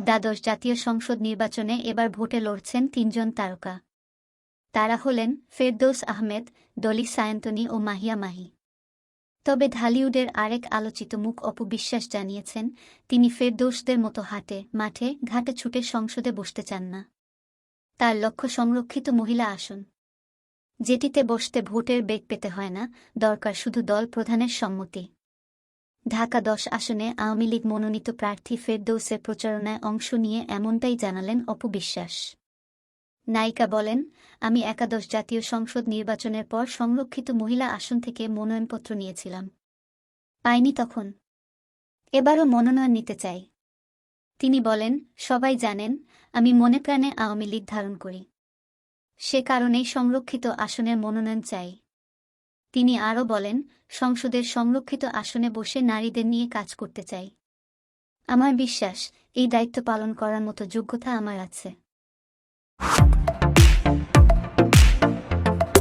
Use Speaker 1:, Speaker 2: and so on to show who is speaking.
Speaker 1: দ্বাদশ জাতীয় সংসদ নির্বাচনে এবার ভোটে লড়ছেন তিনজন তারকা। তারা হলেন ফেরদৌস আহমেদ দলি সায়ন্তনি ও মাহিয়া মাহি। তবে ঢালিউডের আরেক আলোচিত মুখ অপবিশ্বাস জানিয়েছেন, তিনি ফেরদৌসদের মতো হাটে, মাঠে, ঘাটে ছুটে সংসদে বসতে চান না। তার লক্ষ্য সংরক্ষিত মহিলা আসন। যেটিতে বসতে ভোটের বেগ পেতে হয় না, দরকার শুধু দল প্রধানের সম্মতি। ঢাকা দশ আসনে আওয়ামী লীগ মনোনীত প্রার্থী ফেরদৌসের প্রচারণায় অংশ নিয়ে এমনটাই জানালেন অপু বিশ্বাস। নায়িকা বলেন, আমি একাদশ জাতীয় সংসদ নির্বাচনের পর সংরক্ষিত মহিলা আসন থেকে মনোনয়নপত্র নিয়েছিলাম। পাইনি তখন। এবারও মনোনয়ন নিতে চাই। তিনি বলেন, সবাই জানেন, আমি মনে প্রাণে আওয়ামী লীগ ধারণ করি। সে কারণেই সংরক্ষিত আসনের মনোনয়ন চাই। তিনি আরও বলেন, সংসদের সংরক্ষিত আসনে বসে নারীদের নিয়ে কাজ করতে চাই। আমার বিশ্বাস, এই দায়িত্ব পালন করার মতো যোগ্যতা আমার আছে।